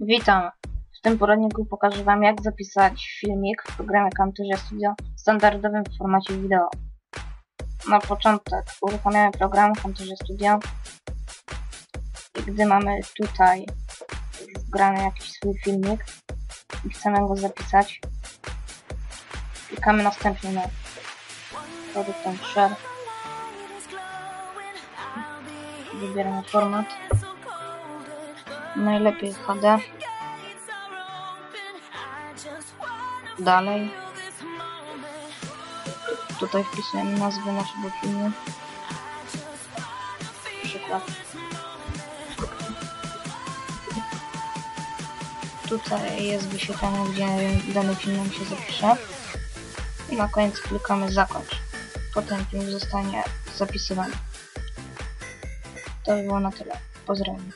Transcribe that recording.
Witam. W tym poradniku pokażę Wam jak zapisać filmik w programie Camtasia Studio w standardowym formacie wideo. Na początek uruchamiamy program Camtasia Studio i gdy mamy tutaj wgrany jakiś swój filmik i chcemy go zapisać, klikamy następnie na Product Share. Wybieramy format. Najlepiej HD. Dalej. Tu- Tutaj wpisujemy nazwę naszego filmu. Przykład. Tutaj jest wyświetlane, gdzie dany film nam się zapisze. I na koniec klikamy zakończ. Potem film zostanie zapisywany. To by było na tyle. Pozdrawiam.